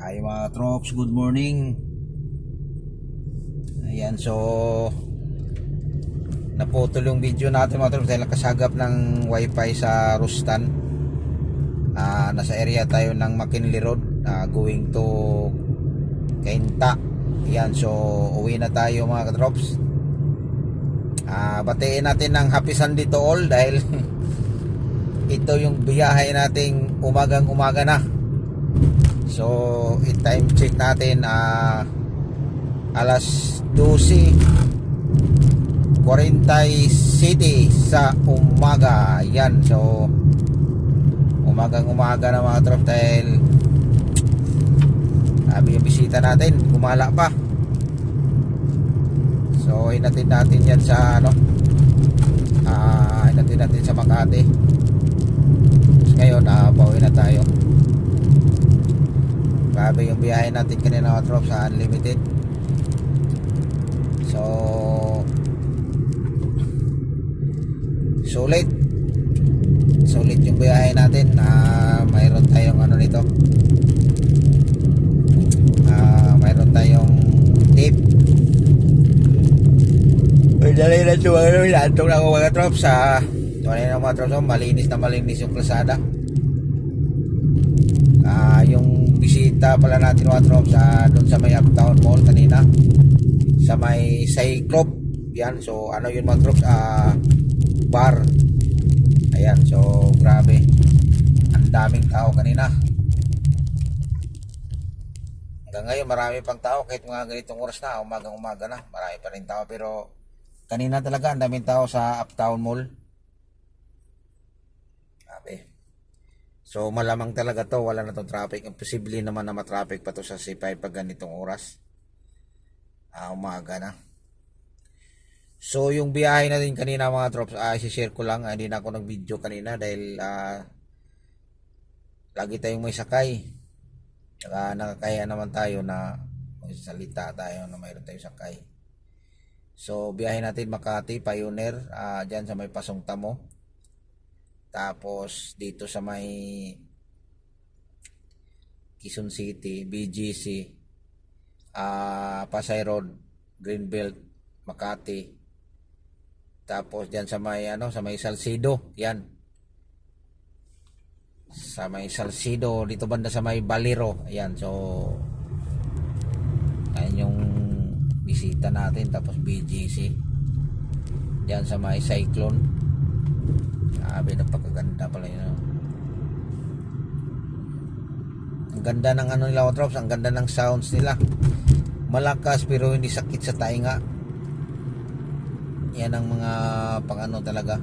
Ay mga troops, good morning. Ayan, so naputol yung video natin mga troops dahil nakasagap ng wifi sa Rustan. Ah, nasa area tayo ng McKinley Road ah, going to Kainta. Ayan, so uwi na tayo mga troops. Ah, batiin natin ng happy Sunday to all dahil ito yung biyahe nating umagang umaga na. So, i-time check natin ah alas 12 City sa umaga. Yan. So, umagang umaga na mga trop dahil sabi yung bisita natin, gumala pa. So, inatid natin yan sa ano ah inatid natin sa Makati. Tapos ngayon, ah, pauwi na tayo. Grabe yung biyahe natin kanina mga trop sa unlimited. So sulit. Sulit yung biyahe natin na mayroon tayong ano nito. Ah, mayroon tayong tip. Dali na ito mga ano, antong na ako mga trops sa tunay na mga trops, oh, malinis na malinis yung kalsada. Ah, yung bisita pala natin mga trops sa doon sa may Uptown Mall kanina. Sa may Cyclop yan so ano yun mga trops ah bar. Ayan so grabe. Ang daming tao kanina. Hanggang ngayon marami pang tao. Kahit mga ganitong oras na umagang umaga na marami pa rin tao. Pero kanina talaga ang daming tao sa Uptown Mall. Grabe So malamang talaga to, wala na tong traffic. Imposible naman na matraffic pa to sa C5 pag ganitong oras. Ah, umaga na. So yung biyahe natin kanina mga trops, ah, share ko lang, ah, hindi na ako nag-video kanina dahil ah, lagi tayong may sakay. Saka nakakaya naman tayo na salita tayo na mayroon tayong sakay. So biyahe natin Makati, Pioneer, ah, dyan sa may Pasong Tamo. Tapos dito sa may Quezon City, BGC, ah Pasay Road, Greenbelt, Makati. Tapos diyan sa may ano, sa may Salcido, 'yan. Sa may Salcido, dito banda sa may Baliro, ayan. So ayan yung bisita natin tapos BGC. Diyan sa may Cyclone. Sabi, napakaganda pala yun. oh. Ang ganda ng ano nila, Trops. Ang ganda ng sounds nila. Malakas pero hindi sakit sa tainga. Yan ang mga pang ano talaga.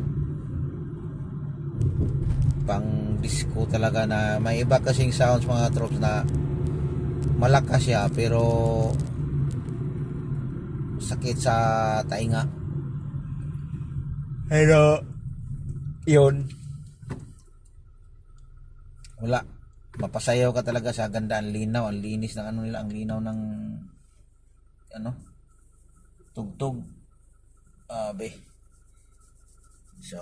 Pang disco talaga na may iba kasing sounds mga Trops na malakas siya pero sakit sa tainga. Pero yun. Wala. Mapasayaw ka talaga sa ganda. Ang linaw. Ang linis ng ano nila. Ang linaw ng ano? Tugtog. Abe. So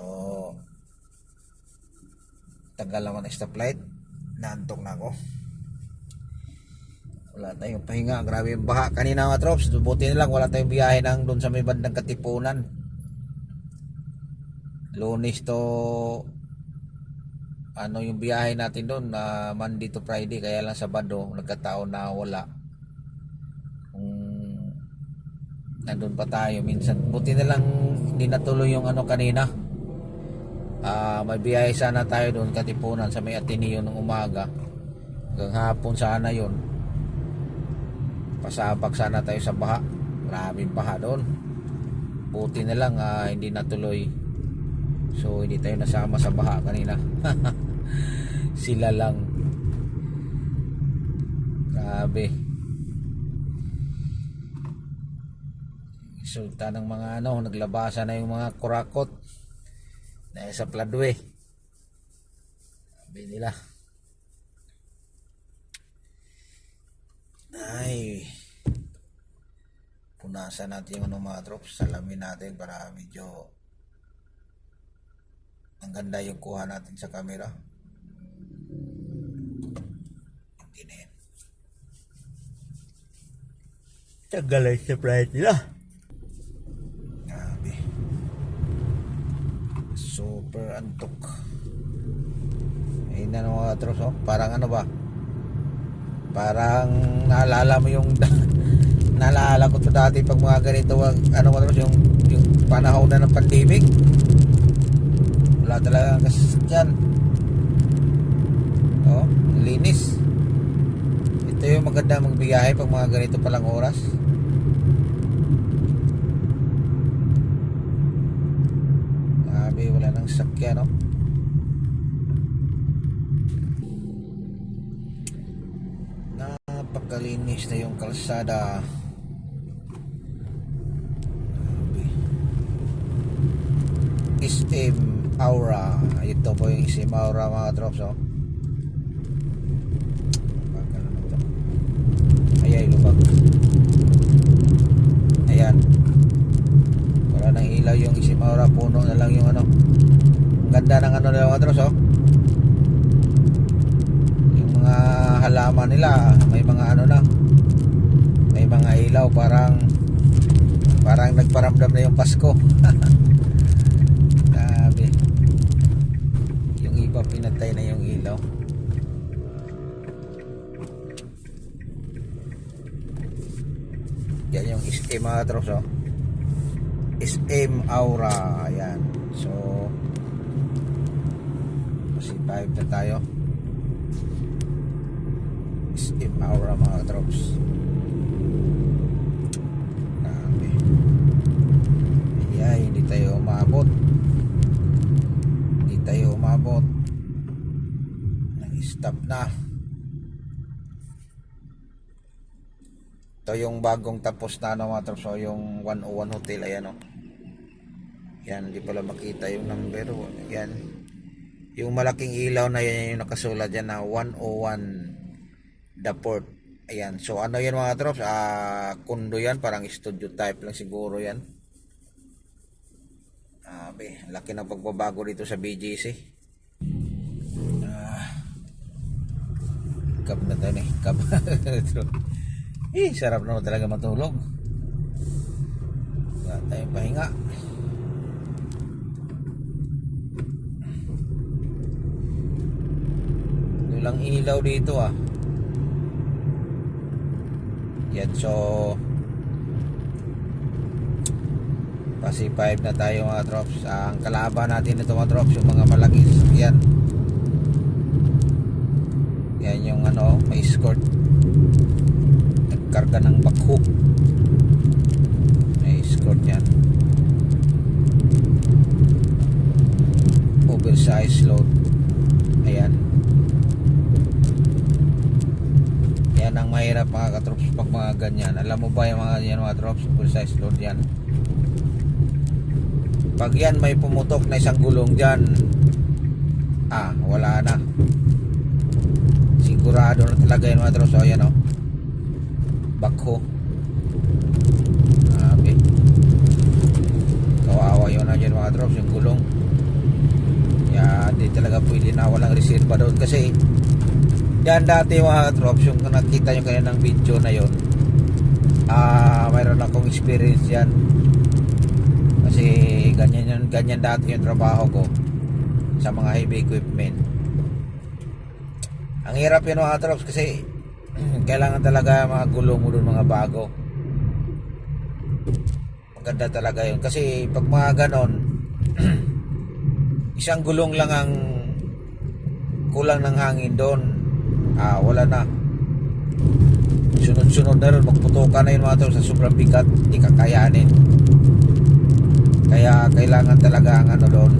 tagal naman ng stoplight. Naantok na ako. Wala tayong pahinga. Grabe yung baha. Kanina mga trops buti na lang. Wala tayong biyahe ng doon sa may bandang katipunan lunes to ano yung biyahe natin doon na Monday to Friday kaya lang Sabado nagkataon na wala. Kung nandun pa tayo minsan buti na lang hindi natuloy yung ano kanina. Ah, may biyahe sana tayo doon katipunan sa may Ateneo ng umaga. Hanggang hapon sana yon pasabak sana tayo sa baha. Maraming baha doon. Buti na lang ah, hindi natuloy So hindi tayo nasama sa baha kanina. Sila lang. Grabe. Resulta ng mga ano, naglabasa na yung mga kurakot na sa Pladwe. Sabi nila. Ay. Punasan natin yung ano mga drops. Salamin natin para medyo ang ganda yung kuha natin sa camera. Hindi na yan. Tagal sa flight nila. Grabe. Super antok. Ayun na mga katros, oh. Parang ano ba? Parang naalala mo yung naalala ko to dati pag mga ganito ano katros yung yung panahon na ng pandemic. Wala talaga kasi dyan. Oh, linis. Ito yung maganda magbiyahe pag mga ganito palang oras. Grabe, wala nang sakyan, no? Napakalinis na yung kalsada. Grabe. SM Aura. Ito po yung SM Aura mga drops, oh. Bakal naman to. Ayay, lubag. Ayan. Wala nang ilaw yung SM Aura. Puno na lang yung ano. Ang ganda ng ano nila mga drops, oh. Yung mga halaman nila, may mga ano na. May mga ilaw parang parang nagparamdam na yung Pasko. Grabe. Yung iba pinatay na yung ilaw. Yan yung SM mga tros, oh. SM Aura. Ayan. So, kasi 5 na tayo. SM Aura mga drops. Grabe. Ay, hindi tayo umabot. Hindi tayo umabot. Nag-stop na. Ito yung bagong tapos na ano mga trops. So, yung 101 Hotel. Ayan o. Yan, hindi pala makita yung number. oh. Yan. Yung malaking ilaw na yan yung nakasulat dyan na 101 The Port. Ayan. So, ano yan mga trops? Ah, kundo yan. Parang studio type lang siguro yan. Abe, laki ng pagbabago dito sa BGC. Ah, kab na tayo eh. Kab. eh, sarap naman talaga matulog. Wala tayong pahinga. Walang ilaw dito ah. Yan, so Pasi 5 na tayo mga drops. Ang kalaban natin ito mga drops, yung mga malaking sasakyan. Yan yung ano, may escort. Nagkarga ng bakho. May escort yan. Oversized load. Ayan. Yan ang mahirap mga katrops pag mga ganyan. Alam mo ba yung mga yan mga drops? Oversized load yan. Pag yan may pumutok na isang gulong dyan, ah, wala na. Sigurado na talaga yan mga drops. O yan o. Bakho. Grabe. Kawawa yun na dyan mga drops, yung gulong. Kaya di talaga pwede na walang reserva doon kasi yan dati mga drops yung nakita nyo kanina ng video na yon ah mayroon akong experience yan kasi ganyan yan, ganyan dati yung trabaho ko sa mga heavy equipment ang hirap yun mga drops kasi kailangan talaga mga gulong mo mga bago. Maganda talaga yun. Kasi pag mga ganon isang gulong lang ang kulang ng hangin doon. Ah wala na. Sunod-sunod na rin magputukan na yun mga tol sa sobrang bigat. Hindi kakayanin kaya kailangan talaga ang ano doon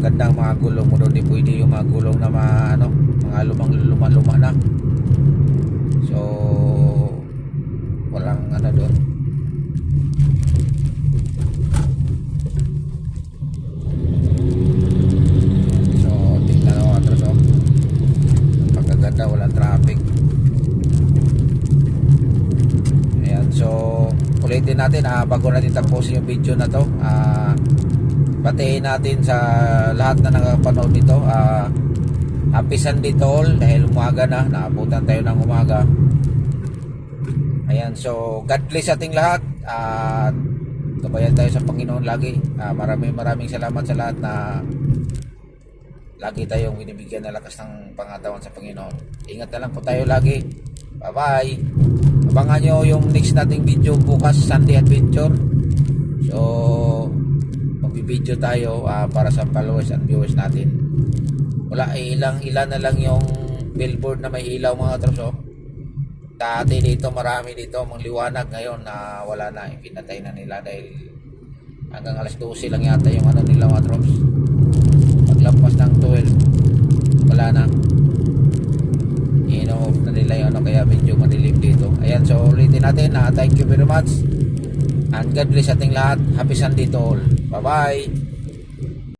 gandang mga gulong mo doon di pwede yung mga gulong na mga ano mga lumang luma luma na so walang ano doon So, tingnan mga tros, oh. Pagkaganda, walang traffic. Ayan, so, ulitin natin, ah, bago natin tapusin yung video na to, ah, batiin natin sa lahat na nakapanood nito, ah, happy Sunday to all, dahil umaga na, naabutan tayo ng umaga. Ayan, so God bless ating lahat at gabayan tayo sa Panginoon lagi. Ah, maraming maraming salamat sa lahat na lagi tayong binibigyan ng lakas ng pangatawan sa Panginoon. Ingat na lang po tayo lagi. Bye-bye. Abangan nyo yung next nating video bukas, Sunday Adventure. So, magbibideo tayo ah, para sa followers and viewers natin. Wala, eh, ilang ilan na lang yung billboard na may ilaw mga trops, oh. Dati dito, marami dito, mga liwanag ngayon na wala na, pinatay na nila dahil hanggang alas 12 lang yata yung ano nila mga trops. Paglampas ng 12, wala na. Ino-off na nila yung ano, kaya medyo madilim dito. Ayan, so ulitin natin na thank you very much. And God bless ating lahat. Happy Sunday to all. Bye-bye.